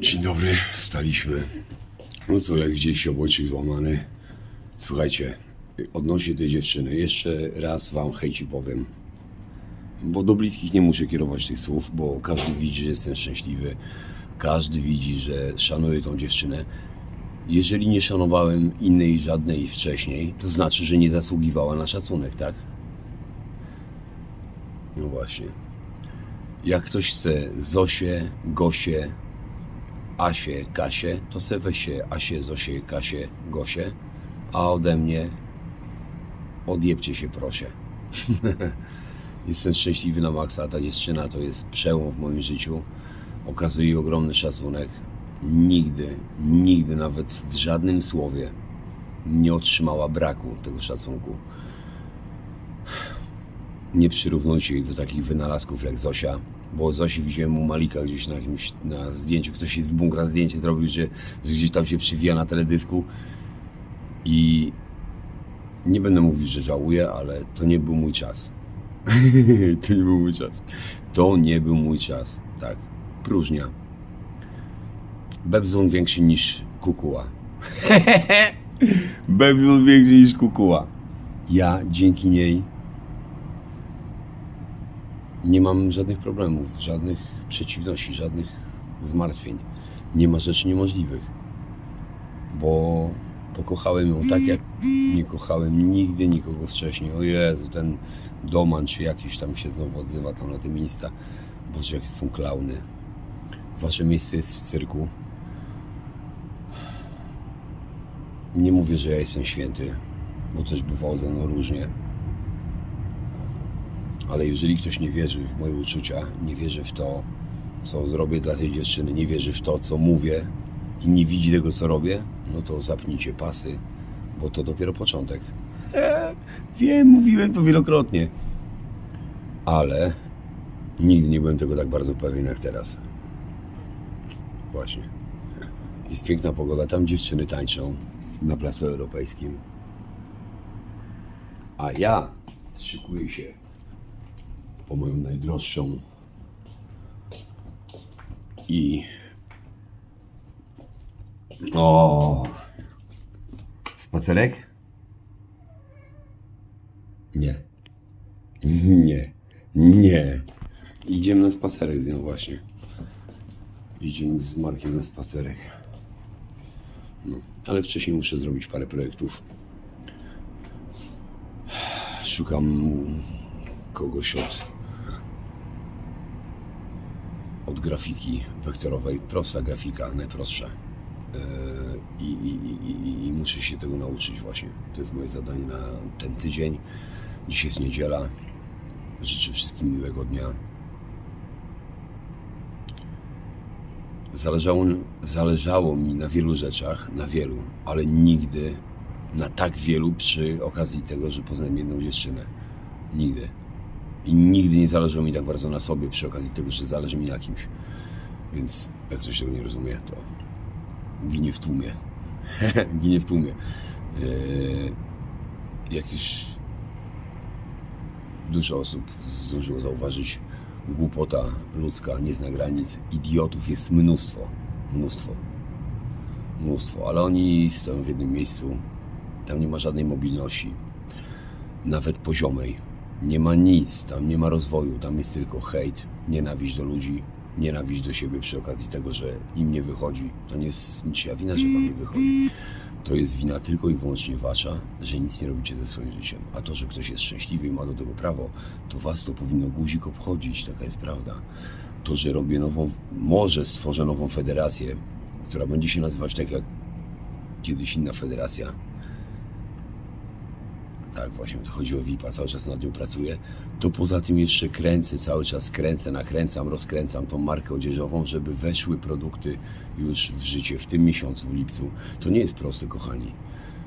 Dzień dobry, wstaliśmy. No co, jak gdzieś obojczyk złamany. Słuchajcie, odnośnie tej dziewczyny, jeszcze raz wam hejci powiem. Bo do bliskich nie muszę kierować tych słów, bo każdy widzi, że jestem szczęśliwy. Każdy widzi, że szanuję tą dziewczynę. Jeżeli nie szanowałem innej żadnej wcześniej, to znaczy, że nie zasługiwała na szacunek, tak? No właśnie. Jak ktoś chce Zosię, Gosię, Asię, Kasię, to se weź się Asię, Zosię, Kasię, Gosię, a ode mnie odjebcie się proszę. Jestem szczęśliwy na maksa, ta dziewczyna to jest przełom w moim życiu. Okazuje ogromny szacunek. Nigdy, nigdy nawet w żadnym słowie nie otrzymała braku tego szacunku. Nie przyrównujcie jej do takich wynalazków jak Zosia, bo Zosi widziałem u Malika gdzieś na jakimś na zdjęciu, ktoś z bunkra zdjęcie zrobił, że, że gdzieś tam się przywija na teledysku i nie będę mówić, że żałuję, ale to nie był mój czas. to nie był mój czas. To nie był mój czas. Tak. Próżnia. Bebzon większy niż kukuła. Bebzon większy niż kukuła. Ja dzięki niej nie mam żadnych problemów, żadnych przeciwności, żadnych zmartwień. Nie ma rzeczy niemożliwych. Bo pokochałem ją tak, jak nie kochałem nigdy nikogo wcześniej. O Jezu, ten Doman czy jakiś tam się znowu odzywa tam na tym Insta. Boże, jakie są klauny. Wasze miejsce jest w cyrku. Nie mówię, że ja jestem święty, bo też bywało ze mną różnie. Ale jeżeli ktoś nie wierzy w moje uczucia, nie wierzy w to, co zrobię dla tej dziewczyny, nie wierzy w to, co mówię i nie widzi tego, co robię, no to zapnijcie pasy, bo to dopiero początek. E, wiem, mówiłem to wielokrotnie. Ale nigdy nie byłem tego tak bardzo pewien jak teraz. Właśnie. Jest piękna pogoda, tam dziewczyny tańczą na placu europejskim. A ja szykuję się po moją najdroższą i o spacerek? Nie. Nie. Nie. Idziemy na spacerek z nią właśnie. Idziemy z Markiem na spacerek. No, ale wcześniej muszę zrobić parę projektów. Szukam kogoś od od grafiki wektorowej, prosta grafika, najprostsza. I, i, i, i, I muszę się tego nauczyć właśnie. To jest moje zadanie na ten tydzień. Dzisiaj jest niedziela. Życzę wszystkim miłego dnia. Zależało, zależało mi na wielu rzeczach, na wielu, ale nigdy na tak wielu przy okazji tego, że poznałem jedną dziewczynę. Nigdy. I nigdy nie zależało mi tak bardzo na sobie przy okazji tego, że zależy mi na kimś. Więc jak ktoś tego nie rozumie, to ginie w tłumie. ginie w tłumie. Yy, jak już dużo osób zdążyło zauważyć, głupota ludzka nie zna granic. Idiotów jest mnóstwo. Mnóstwo. Mnóstwo. Ale oni stoją w jednym miejscu. Tam nie ma żadnej mobilności. Nawet poziomej. Nie ma nic. Tam nie ma rozwoju. Tam jest tylko hejt, nienawiść do ludzi, nienawiść do siebie przy okazji tego, że im nie wychodzi. To nie jest niczyja wina, że wam nie wychodzi. To jest wina tylko i wyłącznie wasza, że nic nie robicie ze swoim życiem. A to, że ktoś jest szczęśliwy i ma do tego prawo, to was to powinno guzik obchodzić, taka jest prawda. To, że robię nową, może stworzę nową federację, która będzie się nazywać tak jak kiedyś inna federacja. Tak, właśnie, to chodzi o VIP-a, cały czas nad nią pracuję. To poza tym jeszcze kręcę, cały czas kręcę, nakręcam, rozkręcam tą markę odzieżową, żeby weszły produkty już w życie w tym miesiącu, w lipcu. To nie jest proste, kochani.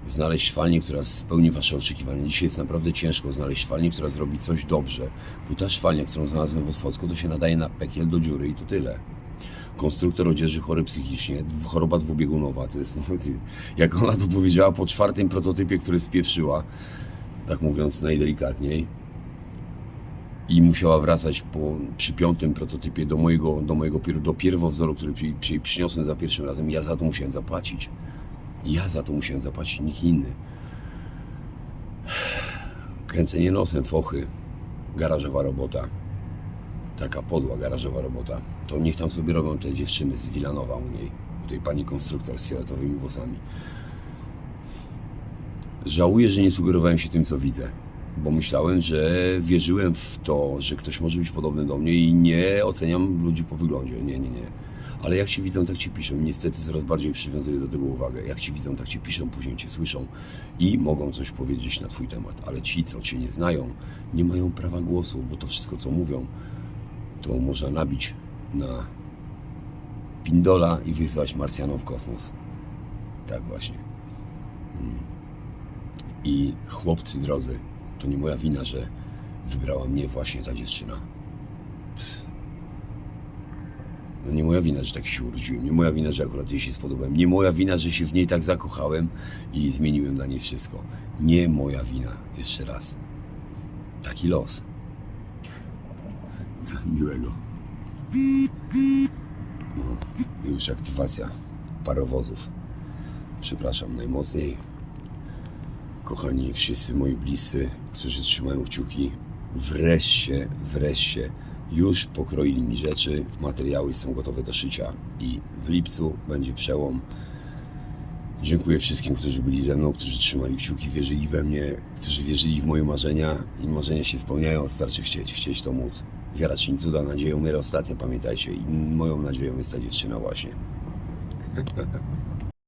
Znaleźć szwalnię, która spełni Wasze oczekiwania. Dzisiaj jest naprawdę ciężko znaleźć szwalnię, która zrobi coś dobrze. Bo ta szwalnia, którą znalazłem w Otwocku, to się nadaje na pekiel do dziury i to tyle konstruktor odzieży chory psychicznie, choroba dwubiegunowa. To jest, jak ona to powiedziała po czwartym prototypie, który spieprzyła, tak mówiąc najdelikatniej. i musiała wracać po, przy piątym prototypie do mojego, do mojego do pierwowzoru, który przy, przyniosłem za pierwszym razem. Ja za to musiałem zapłacić. Ja za to musiałem zapłacić, nikt inny. Kręcenie nosem, fochy, garażowa robota. Taka podła garażowa robota. To niech tam sobie robią te dziewczyny z Wilanowa u niej. U tej pani konstruktor z fioletowymi włosami. Żałuję, że nie sugerowałem się tym, co widzę. Bo myślałem, że wierzyłem w to, że ktoś może być podobny do mnie i nie oceniam ludzi po wyglądzie. Nie, nie, nie. Ale jak ci widzą, tak ci piszą. I niestety coraz bardziej przywiązuję do tego uwagę. Jak ci widzą, tak ci piszą, później cię słyszą i mogą coś powiedzieć na twój temat. Ale ci, co cię nie znają, nie mają prawa głosu, bo to wszystko, co mówią, to można nabić na pindola i wysłać Marsjanom w kosmos. Tak właśnie. Mm. I chłopcy drodzy, to nie moja wina, że wybrała mnie właśnie ta dziewczyna. No nie moja wina, że tak się urodziłem. Nie moja wina, że akurat jej się spodobałem. Nie moja wina, że się w niej tak zakochałem i zmieniłem dla niej wszystko. Nie moja wina. Jeszcze raz. Taki los. Miłego. No, już aktywacja parowozów. Przepraszam najmocniej. Kochani, wszyscy moi bliscy, którzy trzymają kciuki, wreszcie, wreszcie już pokroili mi rzeczy, materiały są gotowe do szycia i w lipcu będzie przełom. Dziękuję wszystkim, którzy byli ze mną, którzy trzymali kciuki, wierzyli we mnie, którzy wierzyli w moje marzenia i marzenia się spełniają, wystarczy chcieć, chcieć to móc. Wiara czyni cuda, nadzieja umiera ostatnia, pamiętajcie. I moją nadzieją jest ta dziewczyna właśnie.